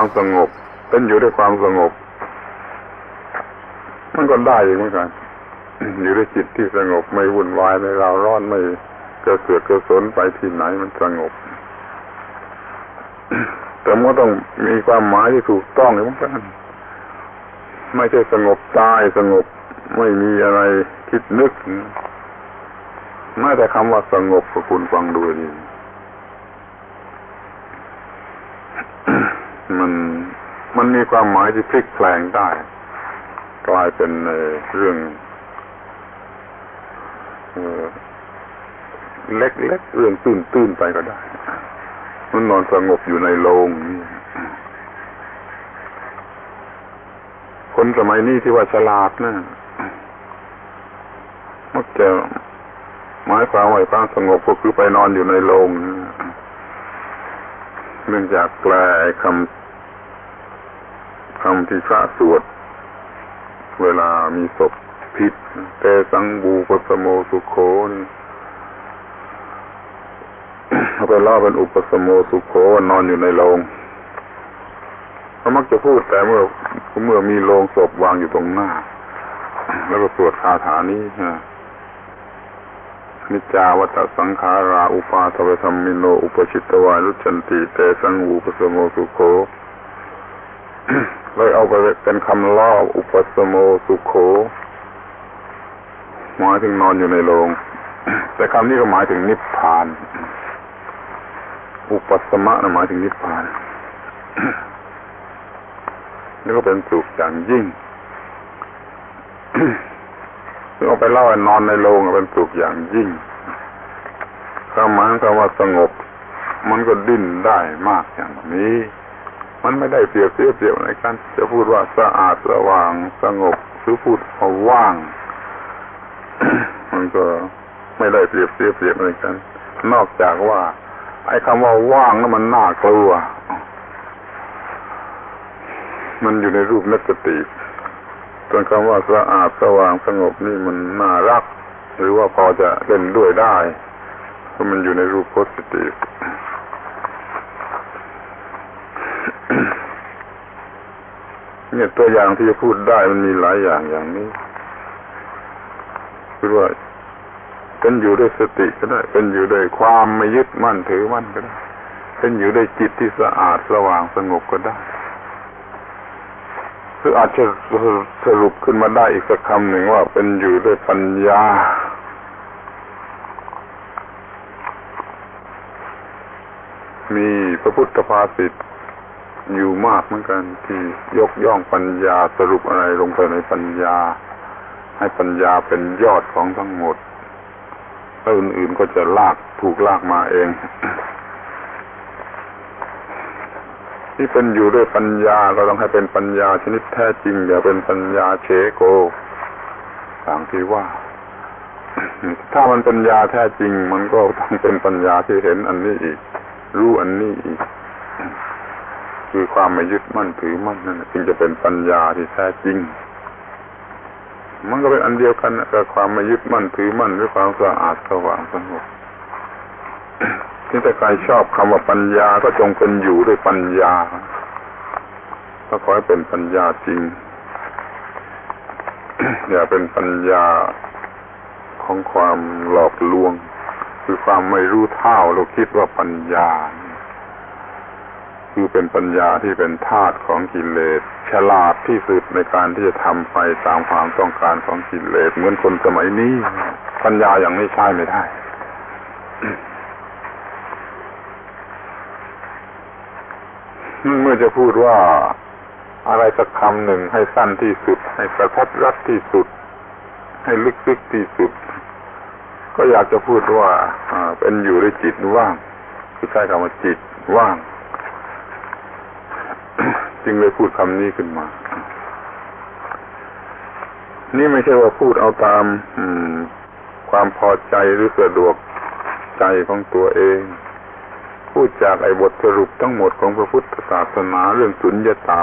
ความสงบ เป็นอยู่ด้วยความสงบ มันก็ได้อีกเหมือนกันอยู่ด้วยจิตที่สงบไม่วุ่นวายไม่ราวร้อนไม่กระเสือกกระสนไปที่ไหนมันสงบแต่มันก็ต้องมีความหมายที่ถูกต้องเหมือนกันไม่ใช่สงบตายสงบไม่มีอะไรคิดนึกแม้แต่คำว่าสงบก็คุณฟังดูดี มันมันมีความหมายที่พลิกแปลงได้ กลายเป็นเอ่อเรื่องเล็กๆเรื่องตื้นๆไปก็ได้ มันนอนสงบอยู่ในโรงคนสมัยนี้ที่ว่าฉลาดนะมักจะหมายความว่าความสงบก็คือไปนอนอยู่ในโรงเนื่องจากแปลคำ คำที่พระสวด เวลามีศพพิษเตสังบูปสโมสุโคนี่เอาไปล่อเป็นอุปสมโมสุโขนอนอยู่ในโรงเขามักจะพูดแต่เมื่อเมื่อมีโรงศพวางอยู่ตรงหน้า แล้วก็สวดคาถานี้ฮะนิจาวัตสังขาราอุปาทวธรรมิโน อุปชิตวารุจันติเตสังอุปสมโมสุโข เลยเอาไปเป็นคำล่ออุปสมโมสุโขหมายถึงนอนอยู่ในโรง แต่คำนี้ก็หมายถึงนิพพาน อุปสมะนะหมายถึงนิพพานนี่ก็เป็นสุขอย่างยิ่งซึ่งเอาไปเล่าให้นอนในโรงเป็นสุขอย่างยิ่งความหมายคำว่าสงบ มันก็ดิ้นได้มากอย่างนี้ มันไม่ได้เปรียบเทียบเปรียบอะไรกัน จะพูดว่าสะอาดสว่างสงบหรือพูดว่าว่าง มันก็ไม่ได้เปรียบเทียบเปรียบอะไรกัน นอกจากว่า ไอ้คำว่าว่างนั้นมันน่ากลัว มันอยู่ในรูปนักติส่วนคำว่าสะอาดสว่างสงบนี่มันน่ารัก หรือว่าพอจะเล่นด้วยได้เพราะมันอยู่ในรูปโพสิทีฟ เนี่ยตัวอย่างที่จะพูดได้มันมีหลายอย่างอย่างนี้คือว่าเป็นอยู่ด้วยสติก็ได้ เป็นอยู่ด้วยความไม่ยึดมั่นถือมั่นก็ได้ เป็นอยู่ด้วยจิตที่สะอาดสว่างสงบก็ได้หรืออาจจะสรุปขึ้นมาได้อีกสักคำหนึ่งว่า เป็นอยู่ด้วยปัญญา มีพระพุทธภาษิต อยู่มากเหมือนกันที่ยกย่องปัญญาสรุปอะไรลงไปในปัญญา ให้ปัญญาเป็นยอดของทั้งหมดแล้วอื่นๆก็จะลากถูกลากมาเอง ที่เป็นอยู่ด้วยปัญญาเราต้องให้เป็นปัญญาชนิดแท้จริง อย่าเป็นปัญญาเชโกต่างที่ว่า ถ้ามันปัญญาแท้จริง มันก็ต้องเป็นปัญญาที่เห็นอันนี้อีก รู้อันนี้อีก คือความไม่ยึดมั่นถือมั่นนั่นจึงจะเป็นปัญญาที่แท้จริง มันก็เป็นอันเดียวกันกับความไม่ยึดมั่นถือมั่นหรือความสะอาดสว่างสงบที่ถ้าใครชอบคำว่าปัญญาก็จงเป็นอยู่ด้วยปัญญาถ้าขอให้เป็นปัญญาจริง อย่าเป็นปัญญาของความหลอกลวง คือความไม่รู้เท่าเราคิดว่าปัญญา คือเป็นปัญญาที่เป็นธาตุของกิเลส ฉลาดที่สุดในการที่จะทำไปตามความต้องการของกิเลส เหมือนคนสมัยนี้ ปัญญาอย่างนี้ใช้ไม่ได้เมื่อจะพูดว่าอะไรสักคำหนึ่งให้สั้นที่สุด ให้กระทัดรัดที่สุด ให้ลึกซึ้งที่สุด ก็อยากจะพูดว่าเป็นอยู่ด้วยจิตว่างคือใช้คำว่าจิตว่าง จึงเลยพูดคำนี้ขึ้นมา นี่ไม่ใช่ว่าพูดเอาตามความพอใจหรือสะดวกใจของตัวเอง พูดจากไอ้บทสรุปทั้งหมดของพระพุทธศาสนาเรื่องสุญญตา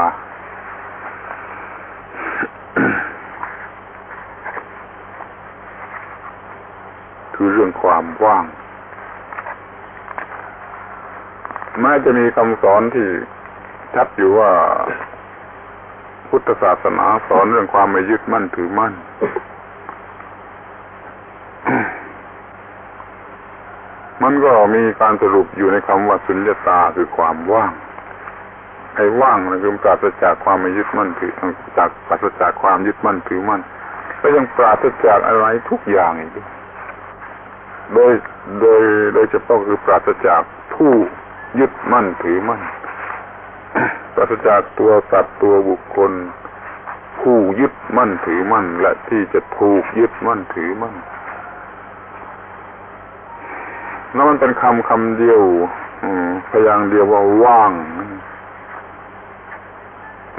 คือเรื่องความว่างแม้จะมีคำสอนที่ ชัดอยู่ว่า พุทธศาสนาสอนเรื่องความไม่ยึดมั่นถือมั่น มันก็มีการสรุปอยู่ในคำว่าสุญญตาคือความว่างไอ้ว่างนั่นคือปราศจากความไม่ยึดมั่นถือจากปราศจากความยึดมั่นถือมั่นก็ยังปราศจากอะไรทุกอย่างอีกด้วยโดยโดยโดยเฉพาะคือปราศจากผู้ยึดมั่นถือมั่น ปราศจากตัวสัตว์ตัวบุคคล ผู้ยึดมั่นถือมั่น และที่จะถูกยึดมั่นถือมั่นแล้วมันเป็นคำคำเดียวพยางค์เดียวว่าว่าง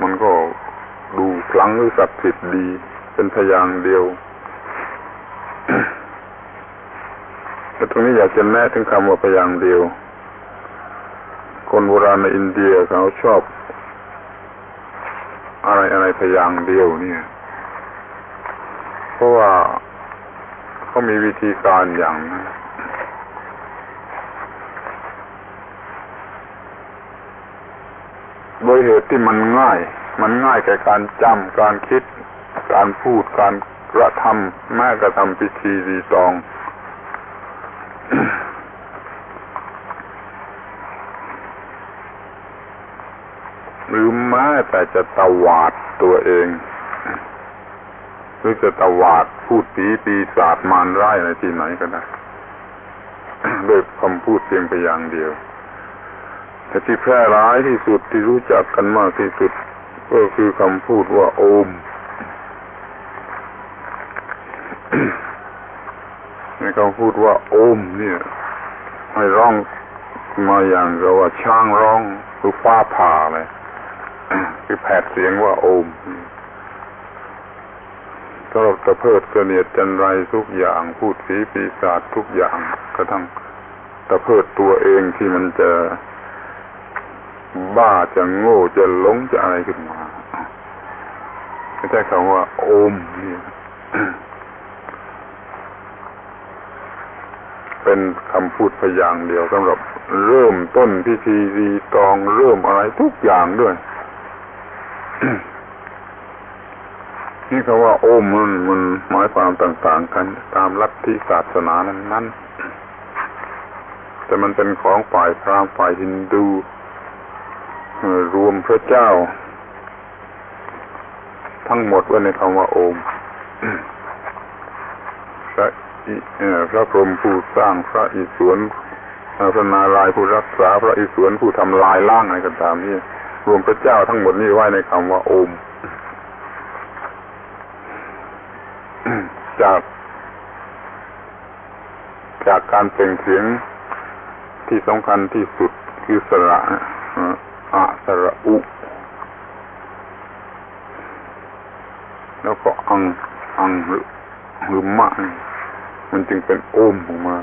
มันก็ดูคลังหรือศักดิ์สิทธิ์ดี เป็นพยางค์เดียวแต่ตรงนี้อยากจะแนะถึงคำว่าพยางค์เดียว คนโบราณในอินเดียเขาชอบ อะไรอะไรพยางเดียวเนี่ย เพราะว่าเขามีวิธีการอย่างนั้นโดยเหตุที่มันง่าย มันง่ายแก่การจำการคิด การพูด การกระทำแม้กระทำพิธีรีตอง หรือ แม้แต่จะตวาดตัวเอง หรือจะตวาดพูดผีปีศาจมารร้ายในที่ไหนก็ได้ด้วยคำพูดเพียงพยางเดียว แต่ที่แพร่ร้ายที่สุดที่รู้จักกันมากที่สุด ก็คือคำพูดว่าโอมในคำพูดว่าโอม เนี่ยให้ร้องมาอย่างกับว่าช้างร้องหรือฟ้าผ่าเลย คือแผดเสียงว่าโอมสำหรับตะเพิดเสนียดจันไรทุกอย่าง พูดผีปีศาจทุกอย่างกระทั่งตะเพิดตัวเองที่มันจะบ้าจะโง่จะหลงจะอะไรขึ้นมาไม่ใช่คำว่า โอมนี่เป็นคำพูดพยางเดียวสำหรับเริ่มต้นพิธีรีตองเริ่มอะไรทุกอย่างด้วย นี่คำว่า โอมมันมันหมายความต่างๆกัน ตามลัทธิศาสนานั้นๆแต่มันเป็นของฝ่ายพราหมณ์ฝ่ายฮินดูรวมพระเจ้า ทั้งหมดไว้ในคำว่าโอมพระพระพรหมผู้สร้างพระอิศวรพระนารายผู้รักษา พระอิศวรผู้ทำลายล่างอะไรก็ตามนี่ รวมพระเจ้าทั้งหมดนี้ไว้ในคำว่าโอม จาก จากการเปล่งเสียงที่สำคัญที่สุดคือสระอะสระอุ แล้วก็อัง อังหรือหรือมะนี่มันจึงเป็นโอมออกมา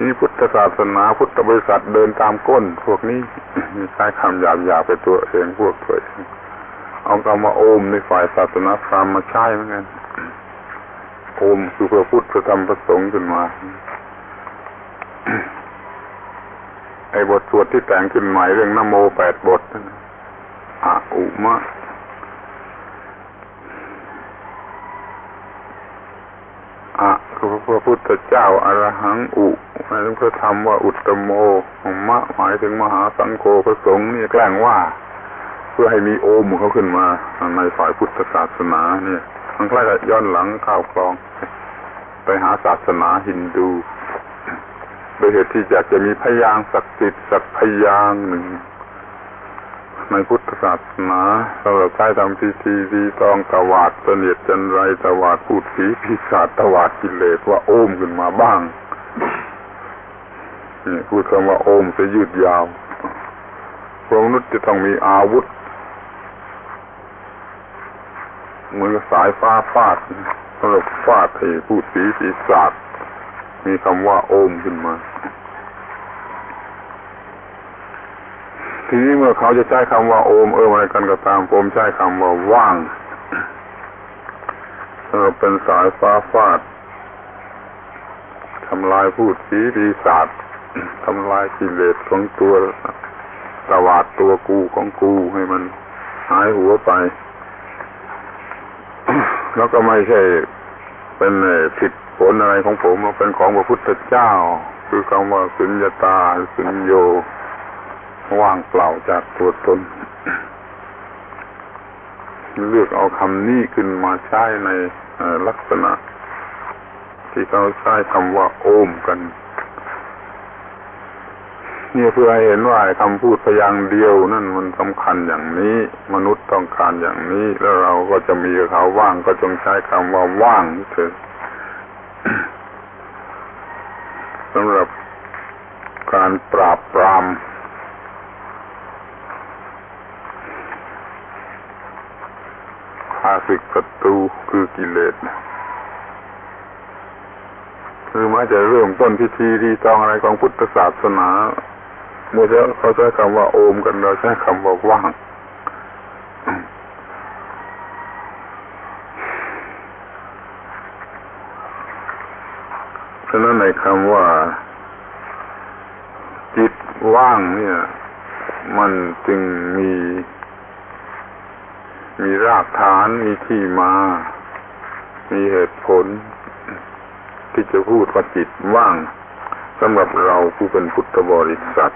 นี้พุทธศาสนาพุทธบริษัทเดินตามก้น พวกนี้มีใช้คำหยาบๆไปตัวเองพวกตัวเองเอาคำว่าโอมในฝ่ายศาสนาพราหมณ์มาใช้เหมือนกันโอมคือพระพุทธพระธรรมพระสงฆ์ขึ้นมาไอ้บทสวดที่แต่งขึ้นใหม่เรื่องนโมแปดบทอะอุมะอะคือพระพุทธเจ้าอรหังอุ หมายถึงพระธรรมว่าอุตตโมมะหมายถึงมหาสังโฆพระสงฆ์นี่แกล้งว่า เพื่อให้มีโอมเขาขึ้นมาในฝ่ายพุทธศาสนาเนี่ยมันคล้ายกับย้อนหลังข้าวคลอง ไปหาศาสนาฮินดูโดยเหตุที่อยากจะมีพยางศักดิ์สิทธิ์สักพยางหนึ่ง ในพุทธศาสนาเราใช้ทำพิธีดีตองตวาดเสนียดจันไรตวาดพูดผีพิศาจตวาดกิเลสว่าโอมขึ้นมาบ้าง นี่พูดคำว่าโอมจะยืดยาวพวกมนุษย์จะต้องมีอาวุธ เหมือนสายฟ้าฟาดสำหรับฟาดให้พูดผีปีศาจมีคำว่าโอมขึ้นมา ทีนี้เมื่อเขาจะใช้คำว่าโอมเอออะไรกันก็ตามผมใช้คำว่าว่างเออเป็นสายฟ้าฟาดทำลายพูดผีปีศาจ ทำลายกิเลสของตัวตวาดตัวกูของกูให้มันหายหัวไป แล้วก็ไม่ใช่เป็นผิดผลอะไรของผมมันเป็นของพระพุทธเจ้า คือคำว่าสุญญาตาสุญโยว่างเปล่าจากตัวตน เลือกเอาคำนี้ขึ้นมาใช้ในลักษณะ ที่เขาใช้คำว่าโอมกัน นี่เพื่อให้เห็นว่าคำพูดพยางค์เดียวนั่นมันสำคัญอย่างนี้ มนุษย์ต้องการอย่างนี้ แล้วเราก็จะมีเขาว่างก็จงใช้คำว่าว่างเถอะสำหรับการปราบปรามข้าศึกศัตรูคือกิเลสคือม้จะเริ่มต้นพิธีรีตองอะไรของพุทธศาสนา เมื่อจะเขาใช้คำว่าโอมกันเราใช้คำว่าว่างฉะนั้นในคำว่า จิตว่างเนี่ย มันจึงมี มีรากฐานมีที่มา มีเหตุผล ที่จะพูดว่าจิตว่างสำหรับเราผู้เป็นพุทธบริษัท